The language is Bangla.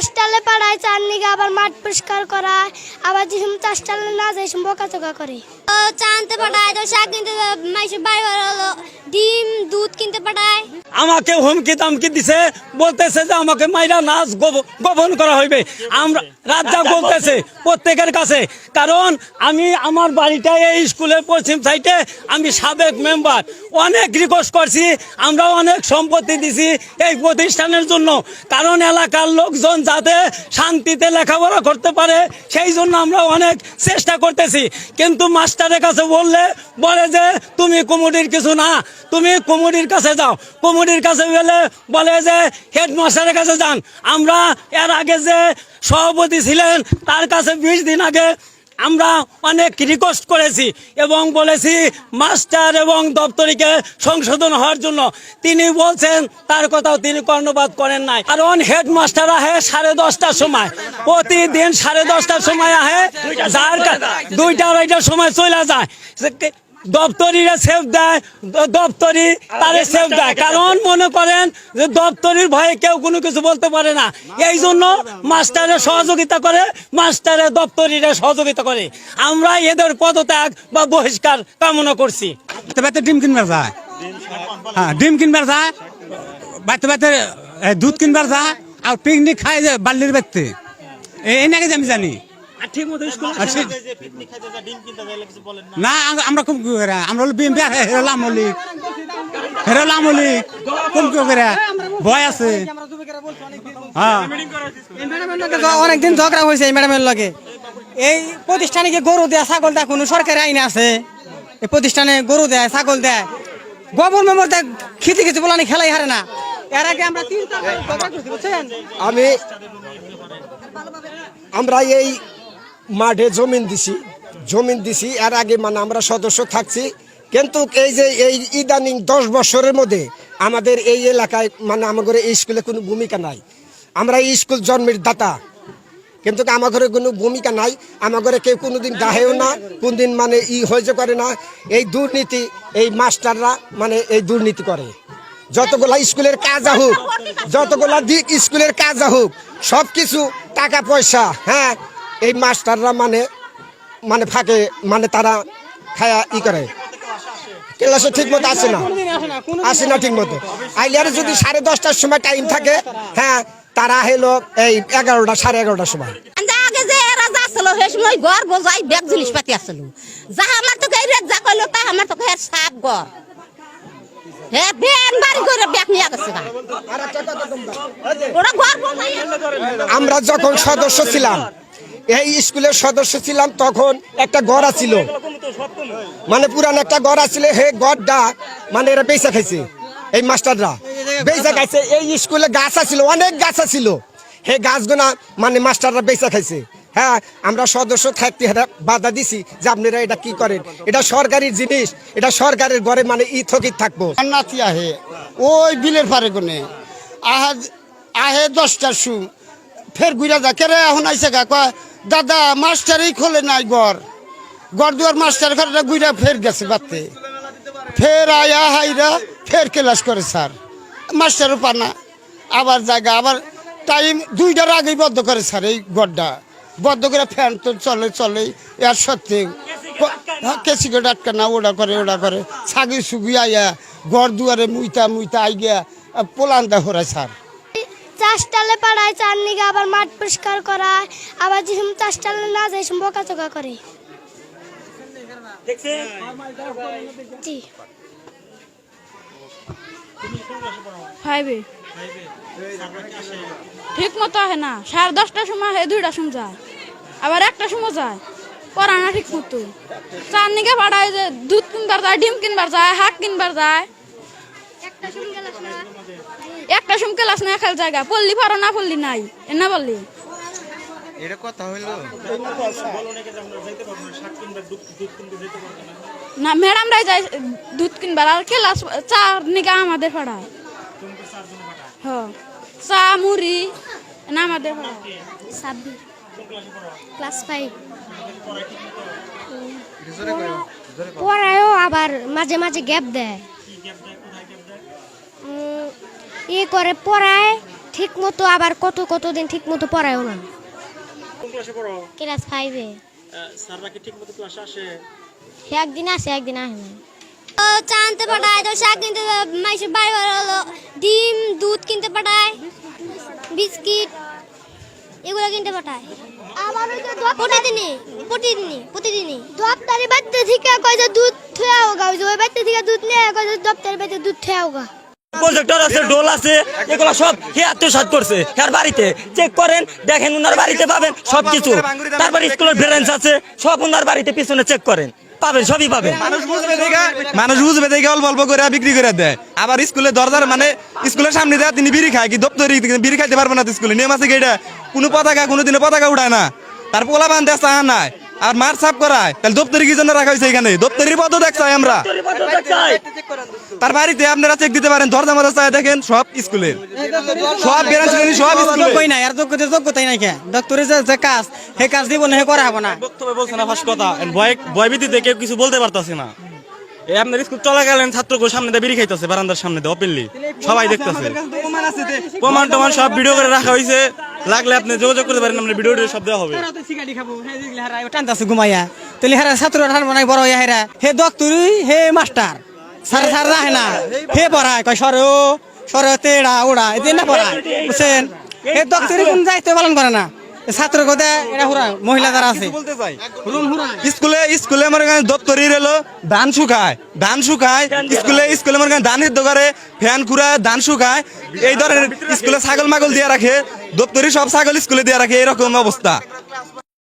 চাষ টালে পাড়ায় চার নিগে আবার মাঠ পরিষ্কার করায় আবার যেসব চাষটালে না যায় সেসব বকাচোকা করে। চানতে পাঠায় তো শাক কিনতে মাইসে বাড়ি হলো ডিম দুধ কিনতে পাঠায়। আমাকে হুমকি দামকি দিছে বলতেছে যে আমাকে মাইরা নাচ গোপন করা হইবে। আমরা রাজ্জাক বলতেছে, প্রত্যেকের কাছে। কারণ আমি আমার বাড়িটা এই স্কুলের পশ্চিম সাইডে, আমি সাবেক মেম্বার। অনেক রিকোয়েস্ট করছি আমরা অনেক সম্পত্তি দিছি এই প্রতিষ্ঠানের জন্য। কারণ এলাকার লোকজন যাতে শান্তিতে লেখাপড়া করতে পারে, সেই জন্য আমরা অনেক চেষ্টা করতেছি। কিন্তু মাস্টারের কাছে বললে, বলে যে, তুমি কুমুডির কিছু না, তুমি কুমুডির কাছে যাও। কুমুডির কাছে গেলে বলে যে, হেডমাস্টারের কাছে যান। আমরা এর আগে যে সভাপতি ছিলেন, তার কাছে বিশ দিন আগে আমরা অনেক রিকোয়েস্ট করেছি এবং বলেছি মাস্টার এবং দপ্তরিকে সংশোধন হওয়ার জন্য। তিনি বলছেন, তার কথাও তিনি কর্ণপাত করেন নাই। কারণ হেডমাস্টার আহে সাড়ে দশটার সময়। প্রতিদিন সাড়ে দশটার সময় আহে, যার দুইটা আড়াইটার সময় চলে যায়। দপ্তরিরা সেফ দেয় দপ্তরি তারে সেফ দেয়। কারণ মনে করেন যে দপ্তরির ভয়ে কেউ কোনো কিছু বলতে পারে না। এই জন্য মাস্টারের সহযোগিতা করে মাস্টারের দপ্তরিরা সহযোগিতা করে। আমরা এদের পদত্যাগ বা বহিষ্কার কামনা করছি। ডিম কিনবার যায়? হ্যাঁ ডিম কিনবার যায় বাচ্চা বাচ্চা দুধ কিনবার যায় আর পিকনিক খায় যে বাল্লির ব্যক্তি এই নাকি আমি জানি? সে- না আমরা খুব কি করে আমরা হলো আর করে ভয় আছে। হ্যাঁ। অনেকদিন ঝগড়া হয়েছে এই ম্যাডামের লগে। এই প্রতিষ্ঠানে কি গরু দেয় ছাগল দেয় কোনো সরকারি আইন আছে? এই প্রতিষ্ঠানে গরু দেয় ছাগল দেয়। গোবর মেমর দেয় খিচি খিচি বলানি খেলাই হারে না। এর আগে আমরা আমি আমরা এই মাঠে জমিন দিছি জমিন দিছি। এর আগে মানে আমরা সদস্য থাকছি। কিন্তু এই যে এই ইদানিং দশ বছরের মধ্যে আমাদের এই এলাকায় মানে আমাদের এই স্কুলে কোনো ভূমিকা নাই। আমরা এই স্কুল জন্মের দাতা। কিন্তু আমার ঘরে কোনো ভূমিকা নাই। আমার ঘরে কেউ কোনো দিন দাহেও না কোন দিন মানে ই হয়েছে করে না। এই দুর্নীতি, এই মাস্টাররা মানে এই দুর্নীতি করে। যতগুলা স্কুলের কাজ হোক যতগুলা দিক স্কুলের কাজ হোক সব কিছু টাকা পয়সা হ্যাঁ এই মাস্টাররা মানে মানে ফাঁকে মানে তারা খায়া ই করে। ক্লাসে ঠিক মতো আসে না। আসে না ঠিক মতো আইলিয়ার যদি সাড়ে দশটার সময় টাইম থাকে হ্যাঁ তারা হলো এই এগারোটা সাড়ে এগারোটার সময়। আগে যে এরা যাচ্ছিল সে সময় ঘর বোঝাই ব্যাগ জিনিসপাতি আসছিল যা আমার তো এই যা তা আমার তো হের সাপ ঘর। হে বেন বাড়ি করে ব্যাগ নিয়ে গেছে ওরা ঘর আমরা যখন সদস্য ছিলাম এই স্কুলের সদস্য ছিলাম তখন একটা গড়া ছিল। মানে পুরান একটা গড়া ছিল, হে গড়টা মানে এরা বেচা খাইছে, এই মাস্টাররা। বেচা খাইছে, এই স্কুলে গাছ আছিল অনেক গাছ আছিল হে গাছগুনা মানে মাস্টাররা বেচা খাইছে। হ্যাঁ আমরা সদস্য থাকতে এটা বাধা দিছি যে আপনারা এটা কি করেন? এটা সরকারি জিনিস, এটা সরকারের ঘরে মানে ই থকিত থাকব। নাতি আহে ওই বিলের পারে কোনে, আহে আহে দশটার সু ফের ঘুরা যা। কেরে এখন আইসে গা? কয়, দাদা, মাস্টারই খোলে নাই ঘর। ঘর দুয়ার মাস্টার ঘুরা ফের গেছে বাড়তে। ফের আয়া হাইরা, ফের ক্লাস করে স্যার। মাস্টারও পানা আবার জায়গা, আবার টাইম দুইটার আগেই বদ্ধ করে স্যার এই ঘরটা। বদ্ধ করে ফ্যান তো চলে চলে এর সত্যি কেসিকে ডাটকা না ওটা করে ওটা করে। ছাগি সুগি আইয়া ঘর দুয়ারে মুইতা মুইতা আই গিয়া পোলান দা হরাই স্যার। চাষ টালে পাড়ায় চার নিগে আবার মাঠ পরিষ্কার করায়। আবার যেসব চাষ টালে না যায় সেসব বকাচকা করে। জি। ফাইভে। ঠিক মতো হয় না। সাড়ে দশটার সময় হয় দুইটার সময় যায়। আবার একটা সময় যায়। পড়া না ঠিক মতো। চার নিকে পাঠায় যে দুধ কিনবার যায় ডিম কিনবার যায় হাট কিনবার যায়। একটা না একটা সময় ক্লাস না খেল জায়গা পল্লি পারো না পল্লি নাই এ না বললি? না ম্যাডামরাই যায় দুধ কিনবার আর ক্লাস চার নিকা আমাদের পাড়ায়। হ্যাঁ চা মুড়ি না আমাদের ক্লাস ফাইভ। পড়ায়ও আবার মাঝে মাঝে গ্যাপ দেয়। ইয়ে করে পড়ায় ঠিক মতো আবার কত কত দিন ঠিক মতো পড়ায়ও না। কোন ক্লাসে পড়ো? ক্লাস ফাইভে স্যাররা কি ঠিক মতো ক্লাসে আসে? একদিন আসে একদিন আসে না। ও চানতে পাঠায় তো শাক কিনতে মাইসে বাড়ি হলো। ডিম দুধ কিনতে পাঠায় বিস্কিট এগুলো কিনতে পাঠায়। আবার ওই যে প্রতিদিনই প্রতিদিনই প্রতিদিনই। দপ্তরে বাড়িতে থেকে কয় যে দুধ থুয়ে হোগা ওই যে ওই বাড়িতে থেকে দুধ নিয়ে কয় যে দপ্তরের বাড়িতে দুধ থুয়ে হোগা প্রজেক্টর আছে ডোল আছে এগুলো সব হে আত্মসাত করছে। কার বাড়িতে চেক করেন দেখেন উনার বাড়িতে পাবেন সব কিছু তারপর স্কুলের ব্যালেন্স আছে সব উনার বাড়িতে পিছনে চেক করেন। পাবেন সবই পাবেন। মানুষ বুঝবে দেখে মানুষ বুঝবে দেখে অল্প অল্প করে বিক্রি করে দেয়। আবার স্কুলে দরজার মানে স্কুলের সামনে দেয় তিনি বিড়ি খায় কি দপ্তরি বিড়ি খাইতে পারবে না স্কুলে নিয়ম আছে কি এটা? কোনো পতাকা কোনো দিনে পতাকা উঠায় না। তার পোলা বান দেশ নাই। আর মার সাফ করায়। তাহলে দপ্তরি কি জন্য রাখা হয়েছে এখানে? দপ্তরির পদ দেখ চাই আমরা। তার বাড়িতে আপনারা চেক দিতে পারেন দরজা মধ্যে চাই দেখেন সব স্কুলের। সব বেরান সব স্কুলে যোগ্যই নাই আর যোগ্যতা যোগ্যতাই নাই কে? ডক্টরের যে যে কাজ সেই কাজ দিব না হে করা হবে না। বক্তব্য বলছে না ফার্স্ট কথা। ভয় ভয়ভীতিতে কেউ কিছু বলতে পারতাছে না। এই আপনার স্কুল চলে চলাকালীন ছাত্রকে সামনে দিয়ে বিড়ি খাইতেছে বারান্দার সামনে দিয়ে ওপেনলি সবাই দেখতেছে। প্রমাণ টমান সব ভিডিও করে রাখা হয়েছে। লাগলে আপনি যোগাযোগ করতে পারেন, আমরা ভিডিও সব দেওয়া হবে। টানতাছে ঘুমাইয়া। তাহলে হেরা ছাত্র ঠান্ডা নাই বড় হইয়া হেরা। হে ডক্টরি হে মাস্টার। সার সার রাহে না। হে পড়ায়, কয় সর সর তেড়া, ওড়া। এতে না পড়ায়, বুঝছেন? হে ডক্টরি কোন যাইতে পালন করে না। ছাত্র হুরা মহিলা যারা আছে। বলতে চাই? স্কুলে স্কুলে আমার কাছে দপ্তরি রেলো ধান শুকায় ধান শুকায় স্কুলে স্কুলে আমার ধান সিদ্ধ করে ফ্যান কুড়া ধান শুকায় এই ধরনের স্কুলে ছাগল মাগল দিয়ে রাখে দপ্তরি সব ছাগল স্কুলে দিয়ে রাখে এরকম অবস্থা।